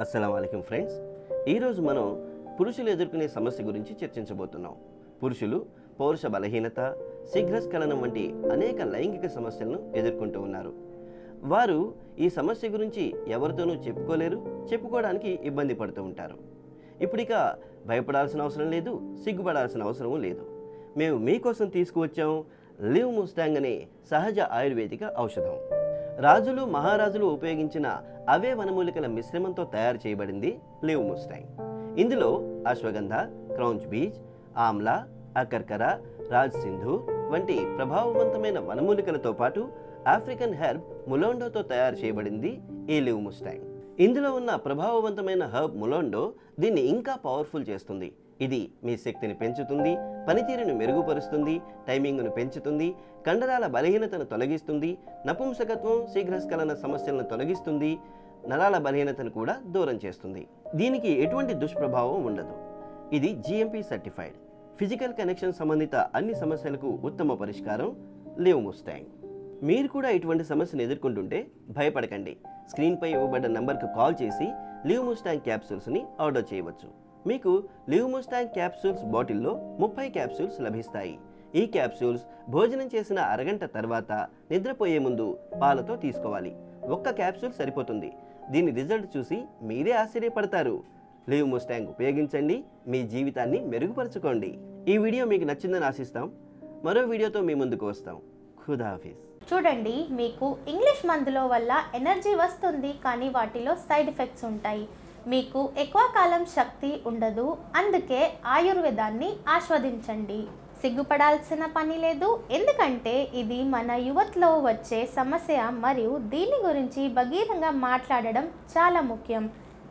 అస్సలం ఫ్రెండ్స్. ఈరోజు మనం పురుషులు ఎదుర్కొనే సమస్య గురించి చర్చించబోతున్నాం. పురుషులు పౌరుష బలహీనత శీఘ్రస్ఖలనం వంటి అనేక లైంగిక సమస్యలను ఎదుర్కొంటూ ఉన్నారు. వారు ఈ సమస్య గురించి ఎవరితోనూ చెప్పుకోలేరు చెప్పుకోవడానికి ఇబ్బంది పడుతూ ఉంటారు. ఇప్పుడిక భయపడాల్సిన అవసరం లేదు సిగ్గుపడాల్సిన అవసరం లేదు. మేము మీకోసం తీసుకువచ్చాం లివ్ ముస్టాంగ్ అనే సహజ ఆయుర్వేదిక ఔషధం. రాజులు మహారాజులు ఉపయోగించిన అవే వనమూలికల మిశ్రమంతో తయారు చేయబడింది లివ్ ముస్టాంగ్ ఇందులో అశ్వగంధ క్రౌంచ్ బీజ్ ఆమ్లా అకర్కర రాజ్ సింధు వంటి ప్రభావవంతమైన వనమూలికలతో పాటు ఆఫ్రికన్ హెర్బ్ ములోండోతో తయారు చేయబడింది ఈ లివ్ ముస్టాంగ్ ఇందులో ఉన్న ప్రభావవంతమైన హర్బ్ ములోండో దీన్ని ఇంకా పవర్ఫుల్ చేస్తుంది. ఇది మీ శక్తిని పెంచుతుంది పనితీరును మెరుగుపరుస్తుంది టైమింగ్ను పెంచుతుంది కండరాల బలహీనతను తొలగిస్తుంది నపుంసకత్వం శీఘ్రస్ఖలన సమస్యలను తొలగిస్తుంది నరాల బలహీనతను కూడా దూరం చేస్తుంది. దీనికి ఎటువంటి దుష్ప్రభావం ఉండదు. ఇది జిఎంపి సర్టిఫైడ్ ఫిజికల్ కనెక్షన్ సంబంధిత అన్ని సమస్యలకు ఉత్తమ పరిష్కారం లివ్ ముస్టాంగ్ మీరు కూడా ఇటువంటి సమస్యను ఎదుర్కొంటుంటే భయపడకండి. స్క్రీన్పై ఇవ్వబడ్డ నంబర్కు కాల్ చేసి లివ్ ముస్టాంగ్ క్యాప్సూల్స్ని ఆర్డర్ చేయవచ్చు. మీకు లివ్ ముస్టాంగ్ క్యాప్సూల్స్ బాటిల్లో ముప్పై క్యాప్సూల్స్ లభిస్తాయి. ఈ క్యాప్సూల్స్ భోజనం చేసిన అరగంట తర్వాత నిద్రపోయే ముందు పాలతో తీసుకోవాలి. ఒక్క క్యాప్సూల్ సరిపోతుంది. దీని రిజల్ట్ చూసి మీరే ఆశ్చర్యపడతారు. లివ్ ముస్టాంగ్ ఉపయోగించండి మీ జీవితాన్ని మెరుగుపరచుకోండి. ఈ వీడియో మీకు నచ్చిందని ఆశిస్తాం. మరో వీడియోతో మీ ముందుకు వస్తాం. ఖుదాఫీస్ చూడండి మీకు ఇంగ్లీష్ మందుల వల్ల ఎనర్జీ వస్తుంది కానీ వాటిలో సైడ్ ఎఫెక్ట్స్ ఉంటాయి. మీకు ఎక్కువ కాలం శక్తి ఉండదు అందుకే ఆయుర్వేదాన్ని ఆస్వాదించండి. సిగ్గుపడాల్సిన పని లేదు ఎందుకంటే ఇది మన యువతలో వచ్చే సమస్య మరియు దీని గురించి బగీరంగా మాట్లాడడం చాలా ముఖ్యం.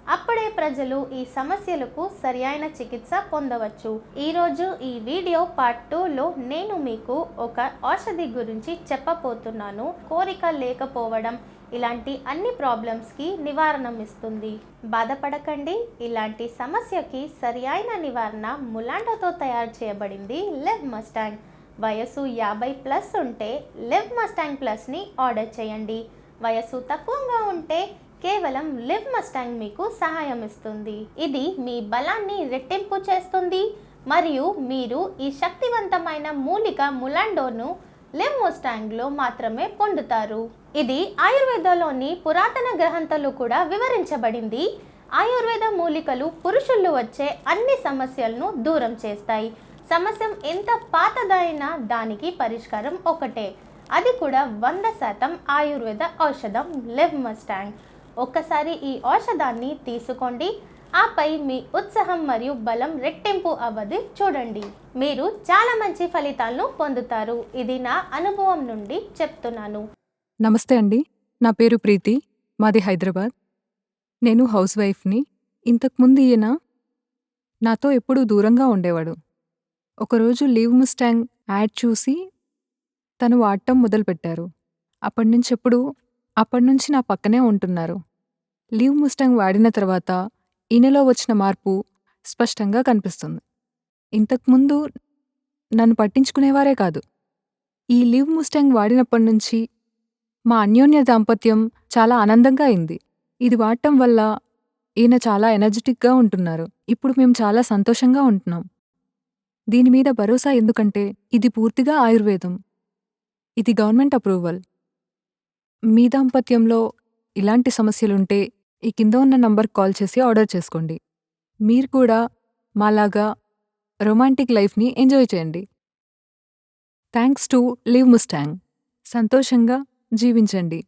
అప్పుడే ప్రజలు ఈ సమస్యలకు సరియైన చికిత్స పొందవచ్చు. ఈరోజు ఈ వీడియో పార్ట్ టూలో నేను మీకు ఒక ఔషధి గురించి చెప్పబోతున్నాను. కోరిక లేకపోవడం ఇలాంటి అన్ని ప్రాబ్లమ్స్కి నివారణ ఇస్తుంది. బాధపడకండి. ఇలాంటి సమస్యకి సరియైన నివారణ ములాండోతో తయారు చేయబడింది లెవ్ మస్టాంగ్. వయసు యాభై ప్లస్ ఉంటే లెవ్ మస్టాంగ్ ప్లస్ని ఆర్డర్ చేయండి. వయసు తక్కువగా ఉంటే కేవలం లివ్ మస్టాంగ్ మీకు సహాయం ఇస్తుంది. ఇది మీ బలాన్ని రెట్టింపు చేస్తుంది. మరియు మీరు ఈ శక్తివంతమైన మూలిక ములాండోను లివ్ ముస్టాంగ్లో మాత్రమే పొందుతారు. ఇది ఆయుర్వేదంలోని పురాతన గ్రహంతలో కూడా వివరించబడింది. ఆయుర్వేద మూలికలు పురుషుల్లో వచ్చే అన్ని సమస్యలను దూరం చేస్తాయి. సమస్య ఎంత పాతదైనా దానికి పరిష్కారం ఒకటే. అది కూడా వంద శాతం ఆయుర్వేద ఔషధం లెవ్ మస్టాంగ్. ఒక్కసారి ఈ ఔషధాన్ని తీసుకోండి. ఆపై మీ ఉత్సాహం మరియు బలం రెట్టింపు అవ్వది. చూడండి. మీరు చాలా మంచి ఫలితాలను పొందుతారు. ఇది నా అనుభవం నుండి చెప్తున్నాను. నమస్తే అండి. నా పేరు ప్రీతి. మాది హైదరాబాద్. నేను హౌస్ వైఫ్ని. ఇంతకుముందు ఈయన నాతో ఎప్పుడూ దూరంగా ఉండేవాడు. ఒకరోజు లీవ్ ముస్టాంగ్ యాడ్ చూసి తను వాడటం మొదలుపెట్టారు. అప్పటి నుంచి ఎప్పుడు అప్పట్నుంచి నా పక్కనే ఉంటున్నారు. లీవ్ ముస్టాంగ్ వాడిన తర్వాత ఈయనలో వచ్చిన మార్పు స్పష్టంగా కనిపిస్తుంది. ఇంతకుముందు నన్ను పట్టించుకునేవారే కాదు. ఈ లీవ్ ముస్టాంగ్ వాడినప్పటి నుంచి మా అన్యోన్య దాంపత్యం చాలా ఆనందంగా అయింది. ఇది వాడటం వల్ల ఈయన చాలా ఎనర్జెటిక్గా ఉంటున్నారు. ఇప్పుడు మేము చాలా సంతోషంగా ఉంటున్నాం. దీని మీద భరోసా ఎందుకంటే ఇది పూర్తిగా ఆయుర్వేదం. ఇది గవర్నమెంట్ అప్రూవల్. మీ దాంపత్యంలో ఇలాంటి సమస్యలుంటే ఈ కింద ఉన్న నంబర్ కాల్ చేసి ఆర్డర్ చేసుకోండి. మీరు కూడా మాలాగా రొమాంటిక్ లైఫ్ని ఎంజాయ్ చేయండి. థ్యాంక్స్ టు లివ్ ముస్టాంగ్ సంతోషంగా జీవించండి.